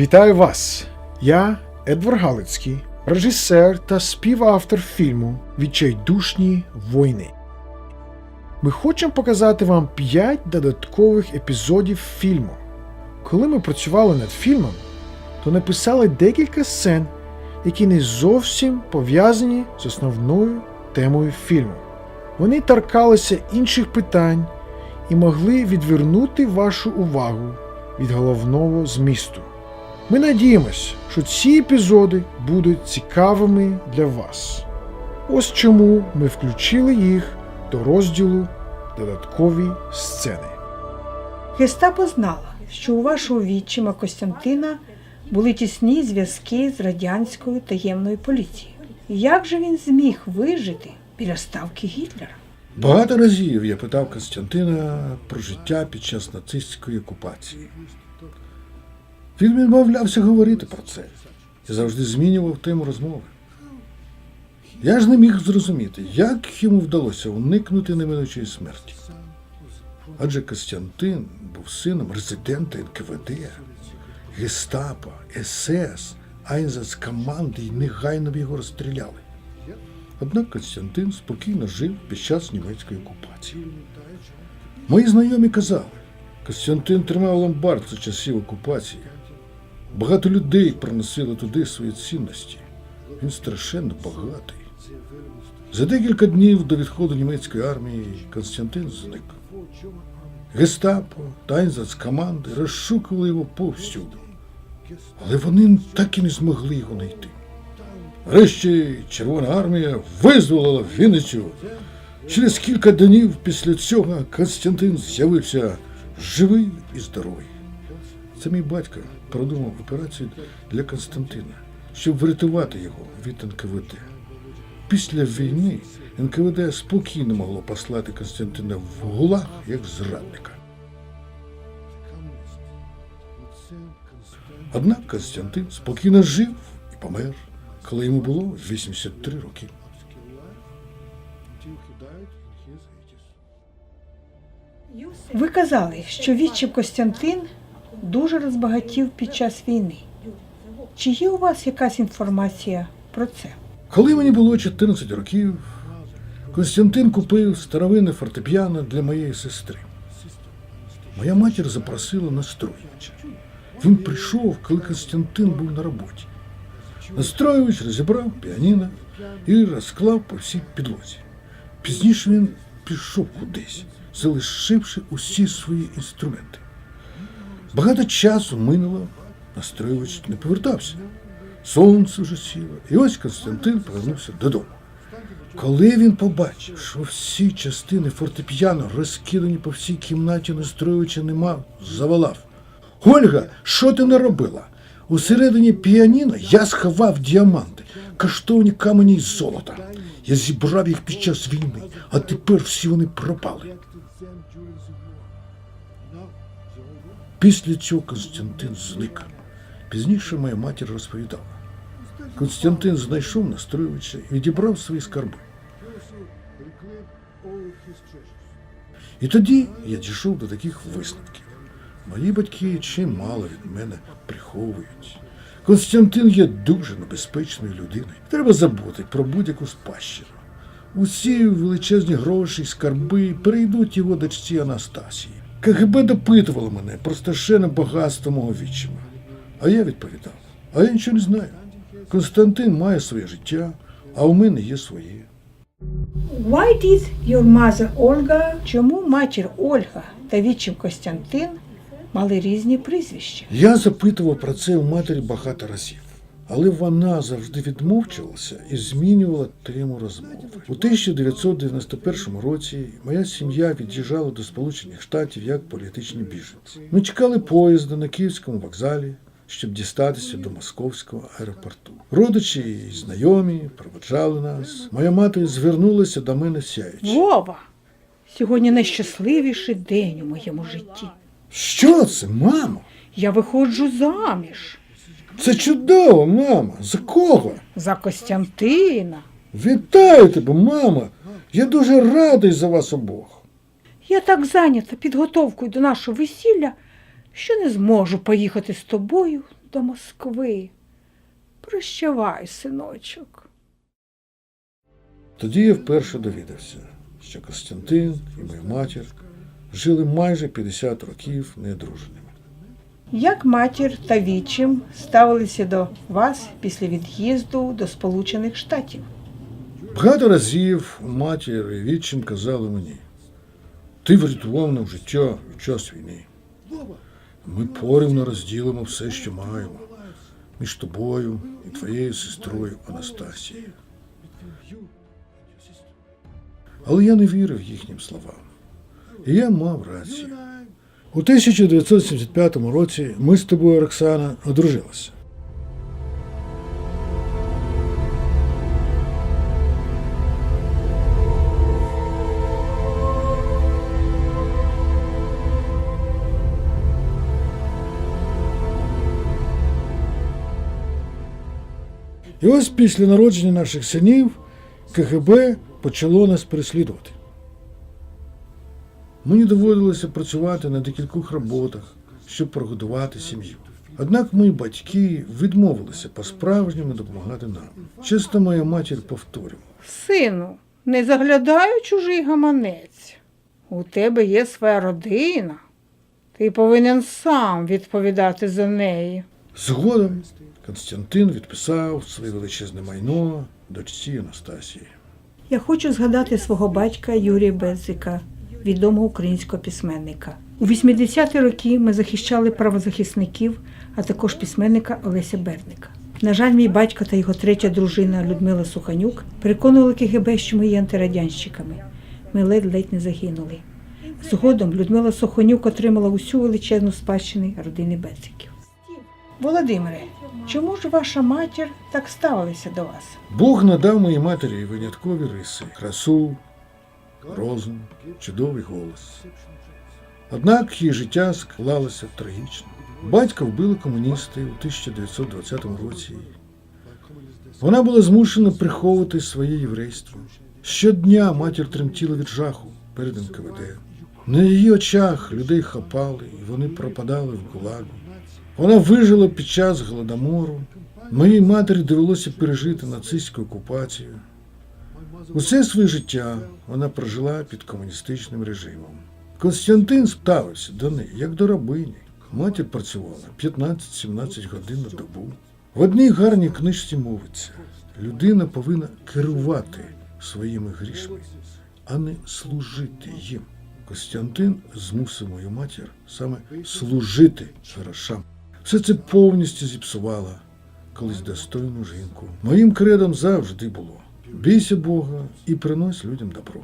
Вітаю вас! Я Едвар Галицький, режисер та співавтор фільму Відчайдушні війни. Ми хочемо показати вам 5 додаткових епізодів фільму. Коли ми працювали над фільмом, то написали декілька сцен, які не зовсім пов'язані з основною темою фільму. Вони торкалися інших питань і могли відвернути вашу увагу від головного змісту. Ми надіємось, що ці епізоди будуть цікавими для вас. Ось чому ми включили їх до розділу Додаткові сцени. Гестапо знала, що у вашого відчима Костянтина були тісні зв'язки з радянською таємною поліцією. Як же він зміг вижити біля ставки Гітлера? Багато разів я питав Константина про життя під час нацистської окупації. Він відмовлявся говорити про це і завжди змінював тему розмови. Я ж не міг зрозуміти, як йому вдалося уникнути неминучої смерті. Адже Костянтин був сином резидента НКВД, Гестапо, СС, Айнзацкоманди і негайно б його розстріляли. Однак Константин спокійно жив під час німецької окупації. Мої знайомі казали, Костянтин тримав ломбард за часів окупації. Багато людей приносили туди свої цінності. Він страшенно багатий. За декілька днів до відходу німецької армії Константин зник. Гестапо та команди розшукували його повсюду. Але вони так і не змогли його знайти. Врешті Червона армія визволила Вінницю. Через кілька днів після цього Константин з'явився живий і здоровий. Це мій батько продумав операцію для Константина, щоб врятувати його від НКВД. Після війни НКВД спокійно могло послати Константина в ГУЛАГ як зрадника. Однак Константин спокійно жив і помер, коли йому було 83 роки. Ви казали, що відчим Костянтин дуже розбагатів під час війни. Чи є у вас якась інформація про це? Коли мені було 14 років, Константин купив старовинне фортепіано для моєї сестри. Моя матір запросила настроювача. Він прийшов, коли Константин був на роботі. Настроювач розібрав піаніно і розклав по всій підлозі. Пізніше він пішов кудись, залишивши усі свої інструменти. Багато часу минуло, настроювач не повертався. Сонце вже сіло, і ось Константин повернувся додому. Коли він побачив, що всі частини фортепіано розкидані по всій кімнаті, настроювача нема, заволав. Ольга, що ти наробила? Усередині піаніно я сховав діаманти, коштовні камені й золота. Я зібрав їх під час війни, а тепер всі вони пропали. Після цього Константин зник. Пізніше моя матір розповідала. Константин знайшов настроювача і відібрав свої скарби. І тоді я дійшов до таких висновків. Мої батьки чимало від мене приховують. Константин є дуже небезпечною людиною. Треба забути про будь-яку спадщину. Усі величезні гроші скарби перейдуть його дочці Анастасії. КГБ допитувало мене про страшенне багатство мого відчима. А я відповідав: а я нічого не знаю. Константин має своє життя, а у мене є своє. Why did your mother Ольга? Чому матір Ольга та відчим Костянтин мали різні прізвища? Я запитував про це у матері багато разів, але вона завжди відмовчувалася і змінювала тему розмови. У 1991 році моя сім'я від'їжджала до Сполучених Штатів як політичні біженці. Ми чекали поїзда на Київському вокзалі, щоб дістатися до московського аеропорту. Родичі і знайомі проводжали нас. Моя мати звернулася до мене сяючи. Вова! Сьогодні найщасливіший день у моєму житті. Що це, мамо? Я виходжу заміж Це чудово, мама. За кого? за Костянтина. Вітаю тебе, мама. Я дуже радий за вас обох. Я так зайнята підготовкою до нашого весілля, що не зможу поїхати з тобою до Москви. Прощавай, синочок. Тоді я вперше довідався, що Костянтин і моя матір жили майже 50 років неодруженими. Як матір та вічим ставилися до вас після від'їзду до Сполучених Штатів? Багато разів матір і відчим казали мені, ти врятував нам життя в час війни. Ми порівно розділимо все, що маємо, між тобою і твоєю сестрою Анастасією. Але я не вірив їхнім словам. І я мав рацію. У 1975 році ми з тобою, Оксана, одружилися. І ось після народження наших синів КГБ почало нас переслідувати. Мені доводилося працювати на декількох роботах, щоб прогодувати сім'ю. Однак мої батьки відмовилися по-справжньому допомагати нам. Часто моя матір повторювала. Сину, не заглядай у чужий гаманець. У тебе є своя родина. Ти повинен сам відповідати за неї. Згодом Константин відписав своє величезне майно дочці Анастасії. Я хочу згадати свого батька Юрія Безика, відомого українського письменника. У 80-ті роки ми захищали правозахисників, а також письменника Олеся Берника. На жаль, мій батько та його третя дружина Людмила Суханюк переконували КГБ, що ми є антирадянщиками. Ми ледь-ледь не загинули. Згодом Людмила Суханюк отримала усю величезну спадщину родини Бециків. Володимире, чому ж ваша матір так ставилася до вас? Бог надав моїй матері виняткові риси, красу, розум, чудовий голос. Однак її життя склалося трагічно. Батька вбили комуністи у 1920 році. Вона була змушена приховувати своє єврейство. Щодня матір тремтіла від жаху перед НКВД. На її очах людей хапали, і вони пропадали в гулагу. Вона вижила під час голодомору. Моїй матері довелося пережити нацистську окупацію. Усе своє життя вона прожила під комуністичним режимом. Константин ставився до неї як до рабині. Матір працювала 15-17 годин на добу. В одній гарній книжці мовиться: людина повинна керувати своїми грішми, а не служити їм. Костянтин змусив мою матір саме служити грошам. Все це повністю зіпсувало колись достойну жінку. Моїм кредом завжди було бійся Бога і принось людям добро.